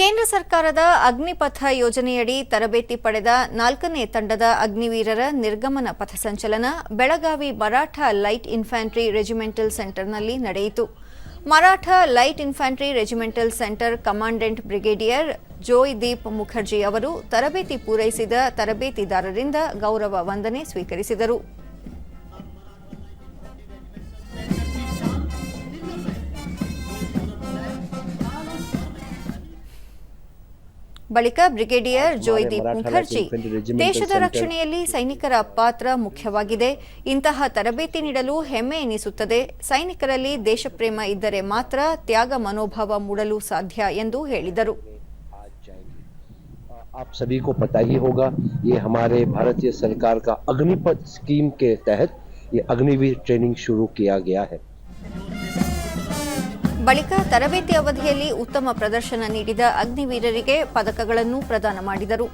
ಕೇಂದ್ರ ಸರ್ಕಾರದ ಅಗ್ನಿಪಥ ಯೋಜನೆಯಡಿ ತರಬೇತಿ ಪಡೆದ ನಾಲ್ಕನೇ ತಂಡದ ಅಗ್ನಿವೀರರ ನಿರ್ಗಮನ ಪಥಸಂಚಲನ Belagavi Maratha light infantry regimental ಸೆಂಟರ್ನಲ್ಲಿ ನಡೆಯಿತು. Maratha light infantry regimental centre commandant brigadier Joydeep Mukherjee ಅವರು ತರಬೇತಿ ಪೂರೈಸಿದ ತರಬೇತಿದಾರರಿಂದ ಗೌರವ ವಂದನೆ ಸ್ವೀಕರಿಸಿದರು. ಬಳಿಕ ಬ್ರಿಗೇಡಿಯರ್ ಜೋಯ್ದೀಪ್ ಮುಖರ್ಜಿ ದೇಶದ ರಕ್ಷಣೆಯಲ್ಲಿ ಸೈನಿಕರ ಪಾತ್ರ ಮುಖ್ಯವಾಗಿದೆ ಇಂತಹ ತರಬೇತಿ ನೀಡಲು ಹೆಮ್ಮೆ ಎನಿಸುತ್ತದೆ ಸೈನಿಕರಲ್ಲಿ ದೇಶಪ್ರೇಮ ಇದ್ದರೆ ಮಾತ್ರ ತ್ಯಾಗ ಮನೋಭಾವ ಮೂಡಲು ಸಾಧ್ಯ ಎಂದು ಹೇಳಿದರು आज जाएंगे आप सभी को पता ही होगा ये हमारे भारतीय सरकार का अग्निपथ स्कीम के तहत ये अग्निवीर ट्रेनिंग शुरू किया गया है ಬಳಿಕ ತರಬೇತಿ ಅವಧಿಯಲ್ಲಿ ಉತ್ತಮ ಪ್ರದರ್ಶನ ನೀಡಿದ ಅಗ್ನಿವೀರರಿಗೆ ಪದಕಗಳನ್ನು ಪ್ರದಾನ ಮಾಡಿದರು.